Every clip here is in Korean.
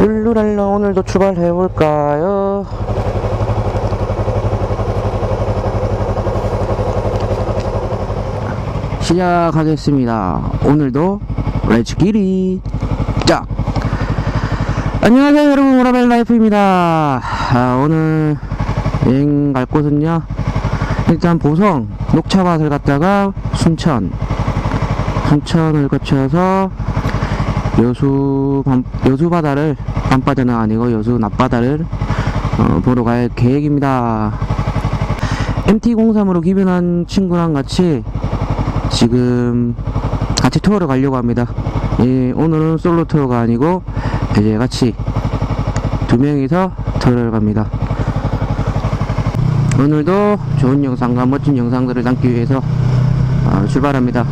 룰루랄라 오늘도 출발해볼까요? 시작하겠습니다. 오늘도 렛츠 기리 짝! 안녕하세요 여러분 오라벨 라이프입니다. 아, 오늘 여행 갈 곳은요. 일단 보성 녹차밭을 갔다가 순천 순천을 거쳐서 여수 밤, 여수 바다를 밤바다는 아니고 여수 낮바다를 어, 보러 갈 계획입니다. MT03으로 기변한 친구랑 같이 지금 같이 투어를 가려고 합니다. 예, 오늘은 솔로 투어가 아니고 이제 같이 두 명이서 투어를 갑니다. 오늘도 좋은 영상과 멋진 영상들을 담기 위해서 어, 출발합니다.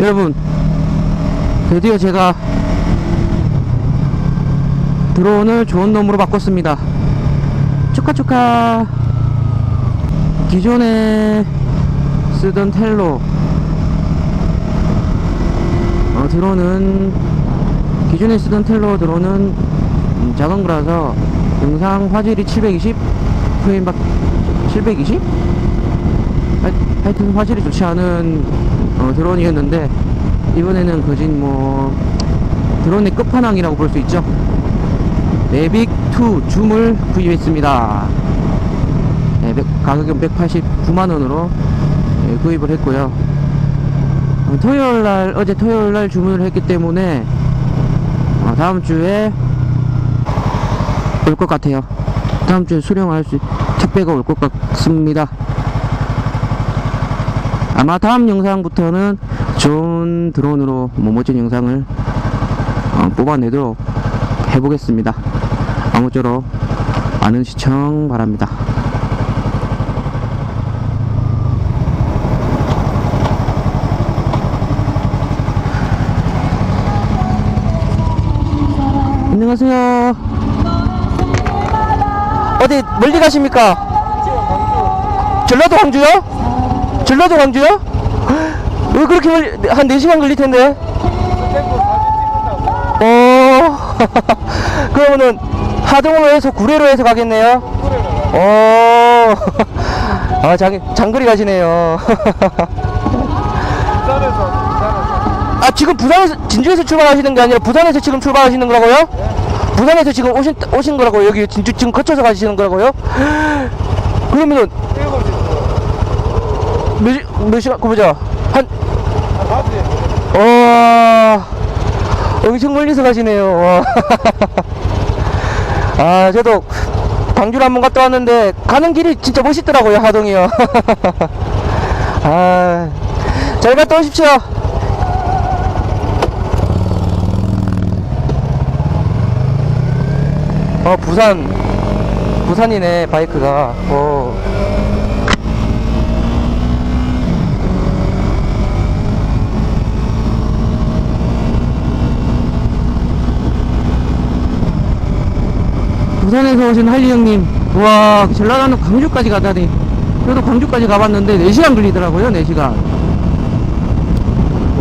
여러분 드디어 제가 드론을 좋은 놈으로 바꿨습니다. 축하 축하. 기존에 쓰던 텔로 어, 드론은 기존에 쓰던 텔로 드론은 음, 작은 거라서 영상 화질이 720 프레임 밖 720? 하- 하여튼 화질이 좋지 않은 어, 드론이었는데 이번에는 거진 뭐 드론의 끝판왕이라고 볼 수 있죠. 매빅2 줌을 구입했습니다. 네, 백- 가격은 189만원으로 예, 구입을 했고요. 어, 토요일날 어제 토요일날 주문을 했기 때문에 어, 다음주에 올 것 같아요 다음 주에 수령할 수 택배가 올 것 같습니다 아마 다음 영상부터는 좋은 드론으로 뭐 멋진 영상을 어, 뽑아내도록 해보겠습니다. 아무쪼록 많은 시청 바랍니다. 안녕하세요. 멀리 가십니까? 전라도 광주요? 전라도 광주요? 왜 그렇게 멀리 한 4시간 걸릴 텐데? 어 그러면은 하동으로 해서 구례로 해서 가겠네요. 어. 아, 장, 장거리 가시네요. 아, 지금 부산에서, 진주에서 출발하시는 게 아니라 부산에서 지금 출발하시는 거라고요? 부산에서 지금 오신, 오신 거라고요? 여기 진주 지금 거쳐서 가시는 거라고요? 그러면은, 몇, 시- 몇 시간, 그 보자. 한, 와, 엄청 멀리서 가시네요. 와. 아, 저도 광주를 한번 갔다 왔는데, 가는 길이 진짜 멋있더라고요, 하동이요. 아, 잘 갔다 오십시오. 어, 부산, 부산이네, 바이크가. 어. 부산에서 오신 할리 형님 와 전라도는 광주까지 가다니 저도 광주까지 가봤는데 4시간 걸리더라고요 4시간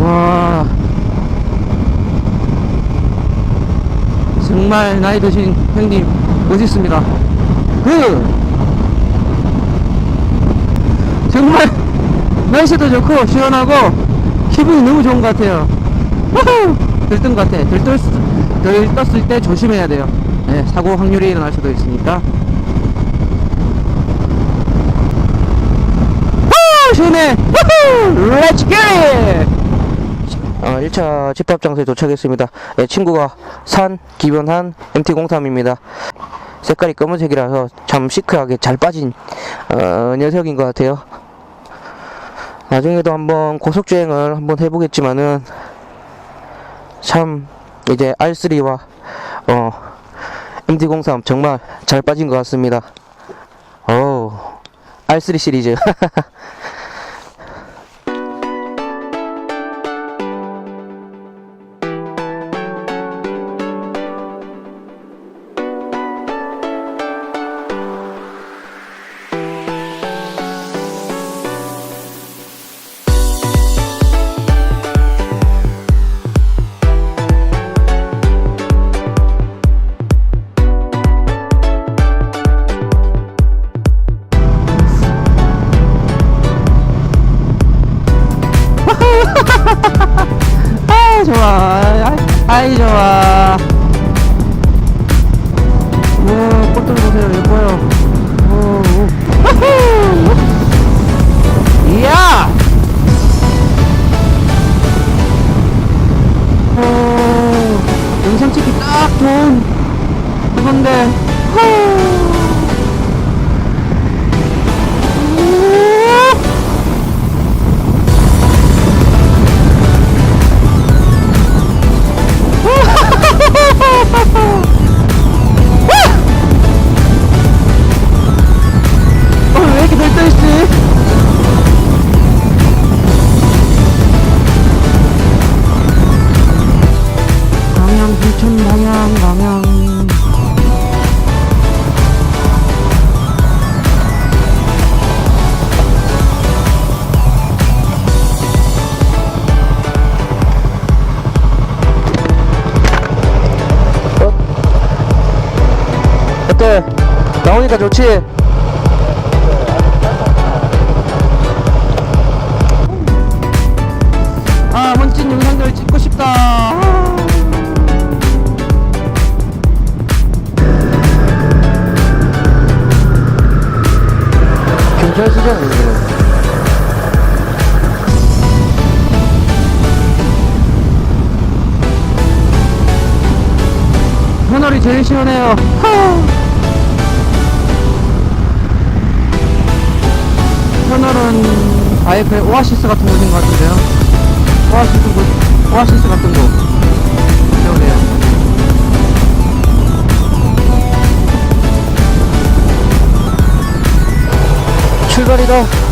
와 정말 나이 드신 형님 멋있습니다. 그 정말 날씨도 좋고 시원하고 기분이 너무 좋은 것 같아요! 들뜬 것 같아. 들떴, 들떴을 때 조심해야 돼요. 네, 사고 확률이 일어날 수도 있으니까. 후! 시원해! 렛츠 기 어, 1차 집합 장소에 도착했습니다. 네, 친구가 산 기변한 MT03입니다. 색깔이 검은색이라서 참 시크하게 잘 빠진 어, 녀석인 것 같아요. 나중에도 한번 고속주행을 한번 해보겠지만은 참 이제 R3와 어 MT03 정말 잘 빠진 것 같습니다. 오 R3 시리즈 나오니까 좋지? 아 멋진 영상들 찍고 싶다. 경찰 수장이 이거 터널이 제일 시원해요 아예 그 오아시스 같은 곳인 것 같은데요. 오아시스 곳 오아시스 같은 곳. 시원해요. 출발이다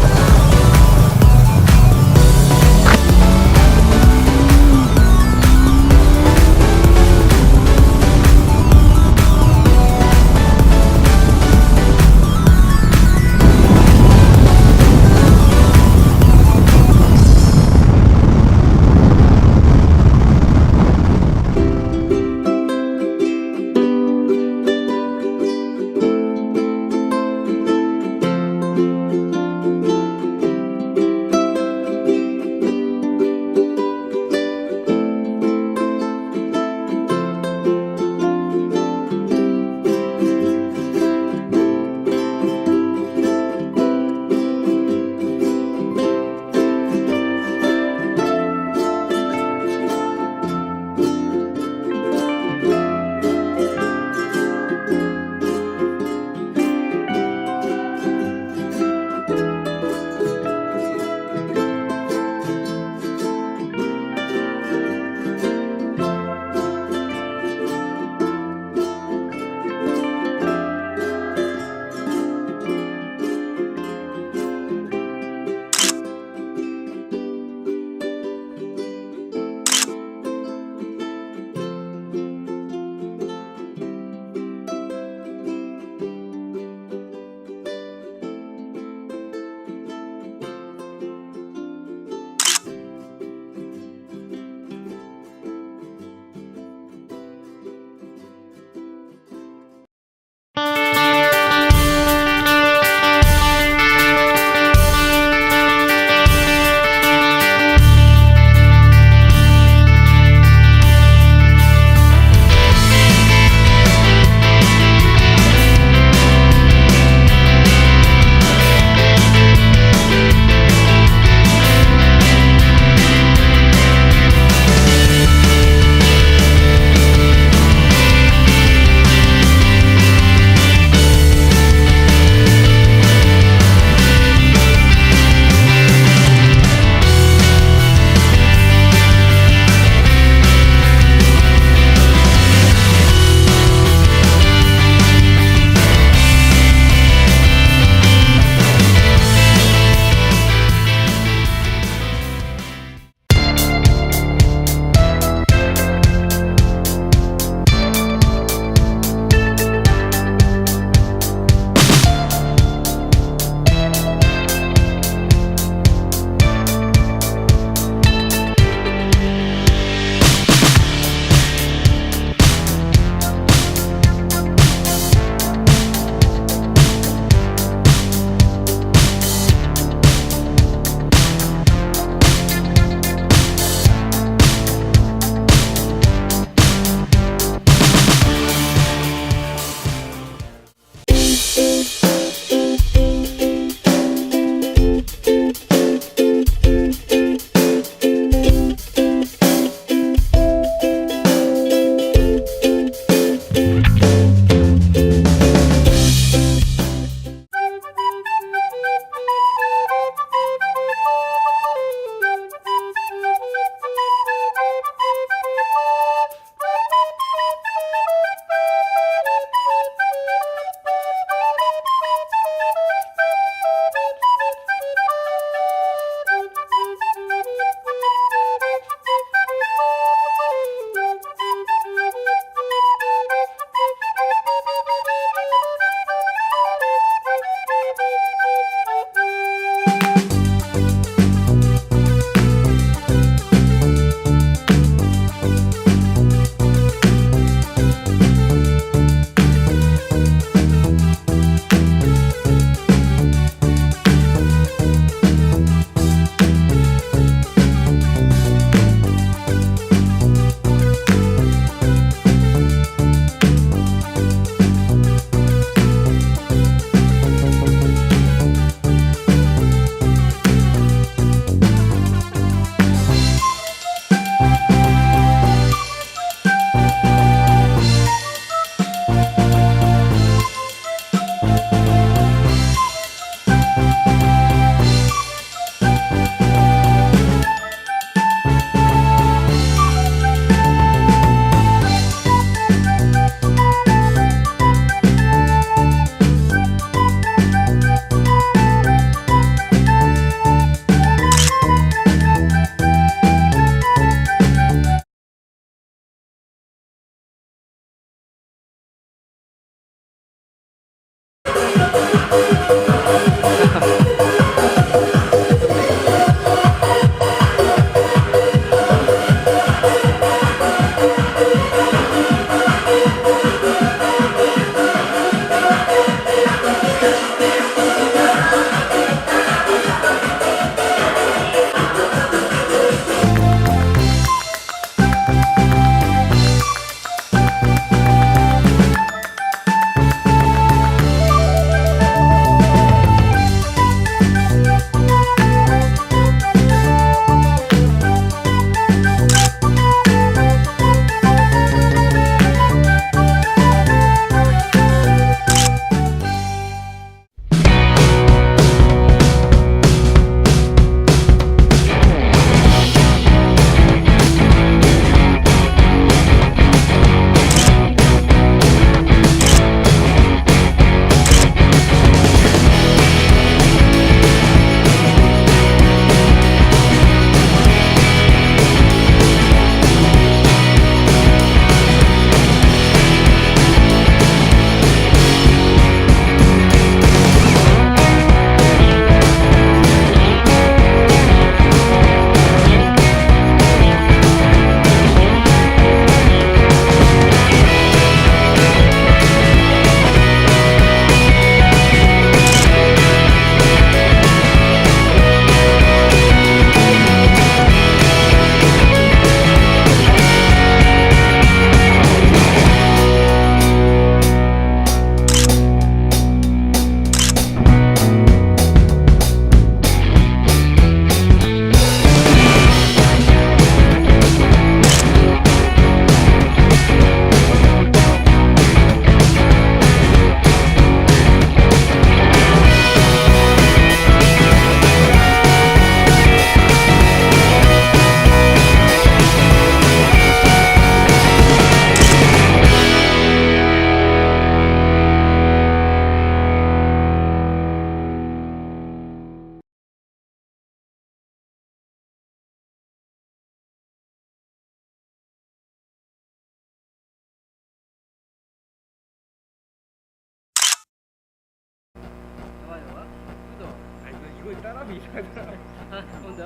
아 따라하면 이상하잖아. 아, 먼저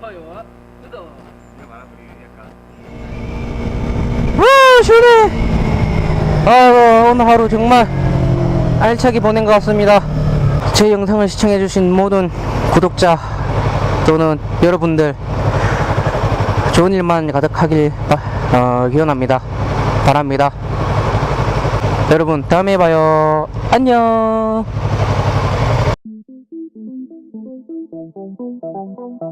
좋아요와 구독. 이거 말하면 약간. 와 시원해. 아이고 오늘 하루 정말 알차게 보낸 것 같습니다. 제 영상을 시청해주신 모든 구독자 또는 여러분들 좋은 일만 가득하길 바- 어, 기원합니다. 바랍니다. 여러분 다음에 봐요. 안녕 Thank you.